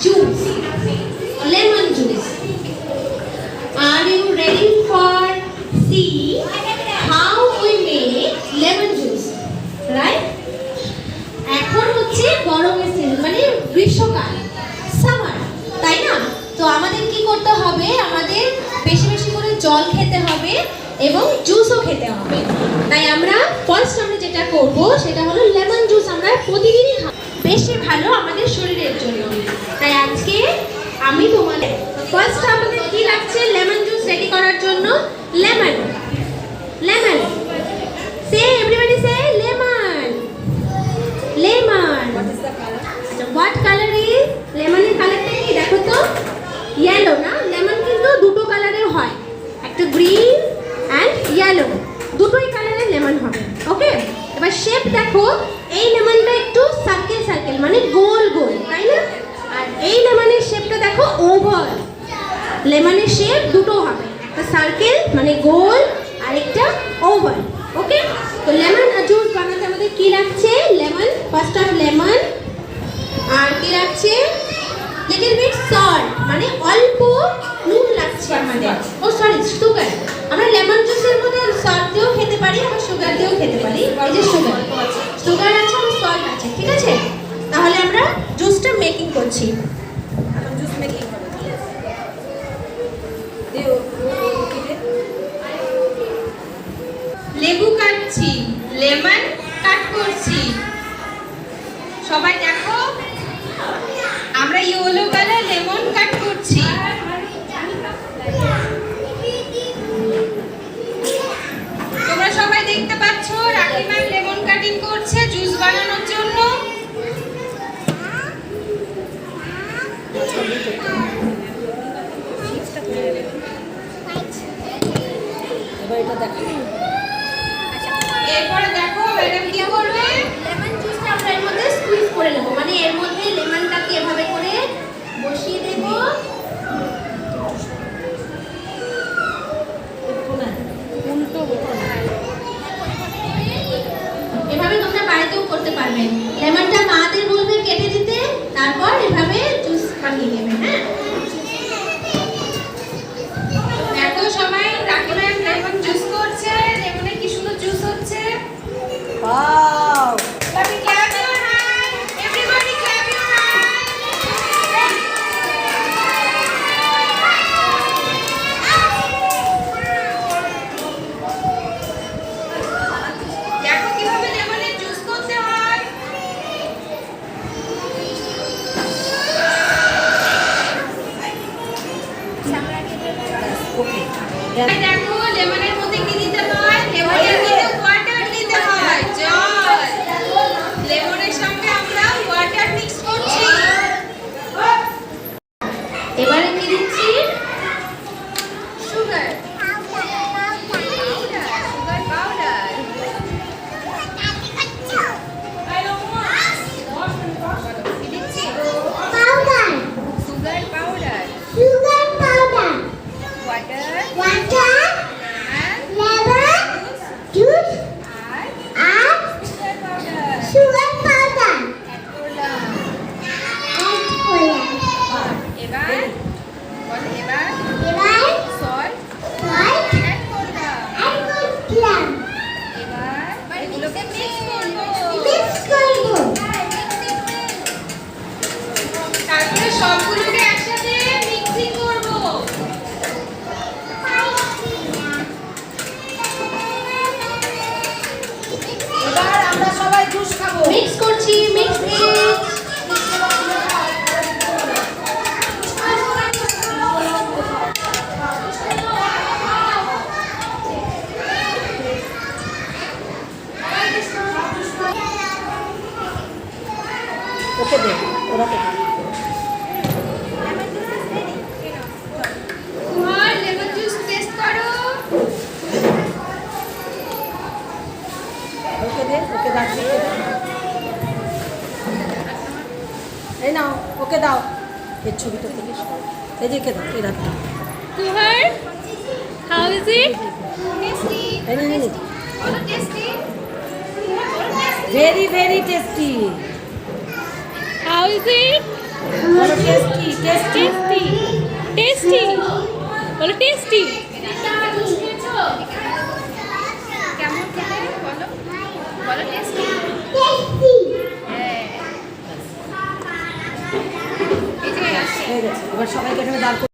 juice, lemon juice. Are you ready for see how we make lemon juice? Right? এখন হচ্ছে গরমের season মানে গ্রীষ্মকাল সামার তাই না তো আমাদের কি করতে হবে আমাদের বেশি বেশি করে জল খেতে হবে এবং জুসও খেতে হবে তাই আমরা ফার্স্ট আমরা যেটা করব সেটা হলো লেমন জুস আমরা প্রতিদিনই বেশি ভালো আমাদের শরীরের জন্য ফার্স্ট আমাদের কি লাগছে? লেমন জুস রেডি করার জন্য? Lemon lemon say everybody say lemon lemon আচ্ছা হোয়াট কালার ইজ লেমনের কালারটা কি দেখো তো ইয়েলো না লেমন কিন্তু দুটো কালারের হয় একটা গ্রিন অ্যান্ড ইয়েলো দুটোই কালারের লেমন হবে ওকে এবার শেপ দেখো এই লেমনটা একটু সার্কেল সার্কেল মানে গোল গোল তাই না আর এই লেমনের শেপটা দেখো ওভাল লেমনের শেপ দুটো হবে। একটা সার্কেল মানে গোল আর একটা ওভাল ওকে তো লেমন জুস বানাতে আমাদের কি লাগছে? লেমন ফার্স্ট অফ লেমন আর কি লাগছে? লিটল বিট সল্ট মানে অল্প নুন লাগছে আমাদের। ও সরি সুগার আমরা লেমন জুসের মধ্যে সল্ট দিয়েও খেতে পারি, আবার সুগার দিয়েও খেতে পারি। এই যে সুগার সুগার আছে আর সল্ট আছে, ঠিক আছে? তাহলে আমরা জুসটা মেকিং করছি। এবার এটা দেখো ওকে দে ওরা ওকে দে ওকে দাও দে। এই নাও ওকে দাও। এর ছবিটা তুলিস। এদিকে দাও? টেস্টি নে, নে, নে। বলো tasty very very tasty is it? বলো টেস্টি টেস্টি টেস্টি টেস্টি বলো টেস্টি কেমন খেতে? বলো। বলো টেস্টি হ্যাঁ। এই যে আসছে। এবার সবাইকে এখানে দাঁড় করে